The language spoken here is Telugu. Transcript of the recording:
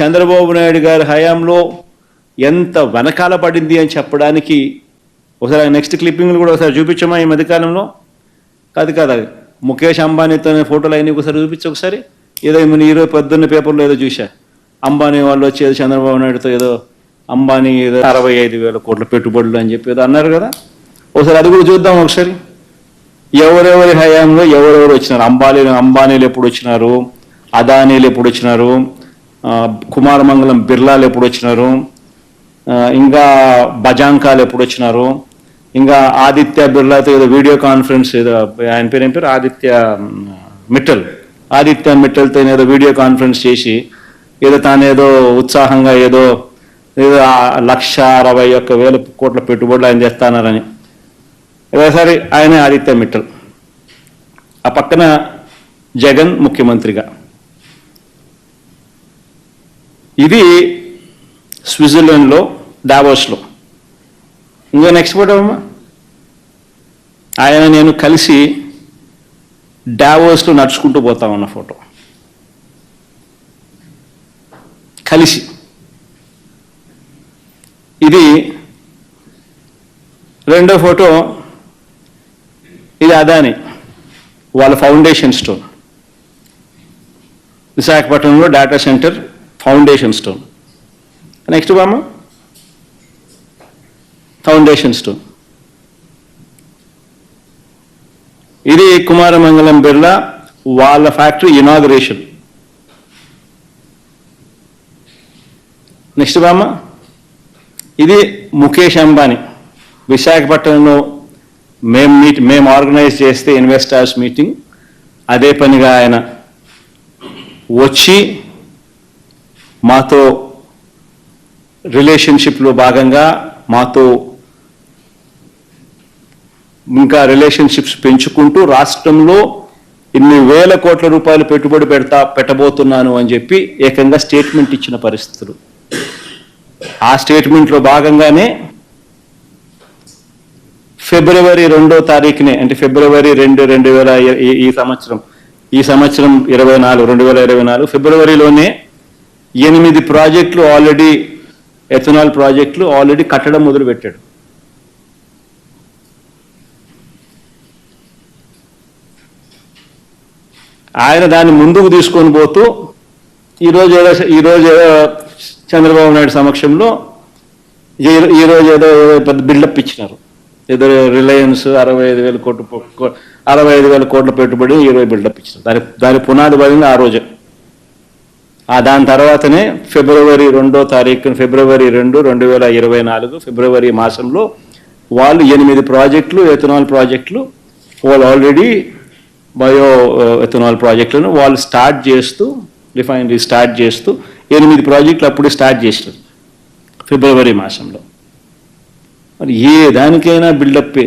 చంద్రబాబు నాయుడు గారి హయాంలో ఎంత వెనకాల పడింది అని చెప్పడానికి ఒకసారి నెక్స్ట్ క్లిప్పింగ్లు కూడా ఒకసారి చూపించమా ఈ మధ్యకాలంలో? కాదు కాదు ముఖేష్ అంబానీతో ఫోటోలు అయినా ఒకసారి చూపించు ఒకసారి. ఏదో మన ఈరోజు పొద్దున్న పేపర్లో ఏదో చూసా అంబానీ వాళ్ళు వచ్చి ఏదో చంద్రబాబు నాయుడుతో ఏదో అంబానీ ఏదో అరవై ఐదు వేల కోట్ల పెట్టుబడులు అని చెప్పి ఏదో అన్నారు కదా. ఒకసారి అది కూడా చూద్దాం ఒకసారి. ఎవరెవరి హయాంలో ఎవరెవరు వచ్చినారు? అంబానీలు అంబానీలు ఎప్పుడు వచ్చినారు? అదానీలు ఎప్పుడు వచ్చినారు? కుమారమంగళం బిర్లాలు ఎప్పుడు వచ్చినారు ఇంకా బజాంకాలు ఎప్పుడు వచ్చినారు ఇంకా ఆదిత్య బిర్లాతో ఏదో వీడియో కాన్ఫరెన్స్ ఏదో ఆయన పేరు ఏం పేరు? ఆదిత్య మిట్టల్. ఆదిత్య మిట్టల్తో ఏదో వీడియో కాన్ఫరెన్స్ చేసి ఏదో తానేదో ఉత్సాహంగా ఏదో ఏదో లక్ష అరవై ఒక్క వేల కోట్ల పెట్టుబడులు ఆయన చేస్తానారని. ఒకసారి ఆయన ఆదిత్య మిట్టల్. ఆ పక్కన జగన్ ముఖ్యమంత్రిగా. ఇది స్విట్జర్లాండ్లో డావోస్లో ఇంకా నెక్స్ట్ ఫోటో అమ్మా. ఆయన నేను కలిసి డావోస్లో నడుచుకుంటూ పోతా ఉన్న ఫోటో కలిసి. ఇది రెండో ఫోటో ఇది అదాని వాళ్ళ ఫౌండేషన్ స్టోన్ విశాఖపట్నంలో data center foundation stone. Next బామ్మ. Foundation stone. ఇది కుమారమంగళం బిర్లా వాళ్ళ ఫ్యాక్టరీ ఇనాగరేషన్. నెక్స్ట్ బామ్మ. ఇది ముఖేష్ అంబానీ. విశాఖపట్నంలో మేము మీట్ మేము ఆర్గనైజ్ చేస్తే ఇన్వెస్టర్స్ మీటింగ్. అదే పనిగా ఆయన వచ్చి మాతో రిలేషన్షిప్లో భాగంగా మాతో ఇంకా రిలేషన్షిప్స్ పెంచుకుంటూ రాష్ట్రంలో ఇన్ని వేల కోట్ల రూపాయలు పెట్టుబడి పెడతా పెట్టబోతున్నాను అని చెప్పి ఏకంగా స్టేట్మెంట్ ఇచ్చిన పరిస్థితులు. ఆ స్టేట్మెంట్లో భాగంగానే ఫిబ్రవరి రెండో తారీఖునే అంటే ఫిబ్రవరి రెండు రెండు వేల ఈ- ఈ సంవత్సరం ఈ సంవత్సరం ఇరవై నాలుగు రెండు వేల ఇరవై నాలుగు ఫిబ్రవరిలోనే ఎనిమిది ప్రాజెక్టులు ఆల్రెడీ ఎథనాల్ ప్రాజెక్టులు ఆల్రెడీ కట్టడం మొదలుపెట్టాడు. ఆయన దాన్ని ముందుకు తీసుకొని పోతూ ఈరోజు ఏదో ఈరోజు ఏదో చంద్రబాబు నాయుడు సమక్షంలో ఈ- ఈరోజు ఏదో ఏదో పెద్ద బిల్డప్ ఇచ్చినారు. ఏదో రిలయన్స్ అరవై ఐదు వేల కోట్లు అరవై ఐదు వేల కోట్ల పెట్టుబడి ఈరోజు బిల్డప్ ఇచ్చినారు. దాని దాని పునాది పడింది ఆ రోజే. దాని తర్వాతనే ఫిబ్రవరి రెండో తారీఖు ఫిబ్రవరి రెండు రెండు వేల ఇరవై నాలుగు ఫిబ్రవరి మాసంలో వాళ్ళు ఎనిమిది ప్రాజెక్టులు ఎథనాల్ ప్రాజెక్టులు వాళ్ళు ఆల్రెడీ బయో ఎథనాల్ ప్రాజెక్టులను వాళ్ళు స్టార్ట్ చేస్తూ రిఫైనరీ స్టార్ట్ చేస్తూ ఎనిమిది ప్రాజెక్టులు అప్పుడే స్టార్ట్ చేసినారు ఫిబ్రవరి మాసంలో. మరి ఏ దానికైనా బిల్డప్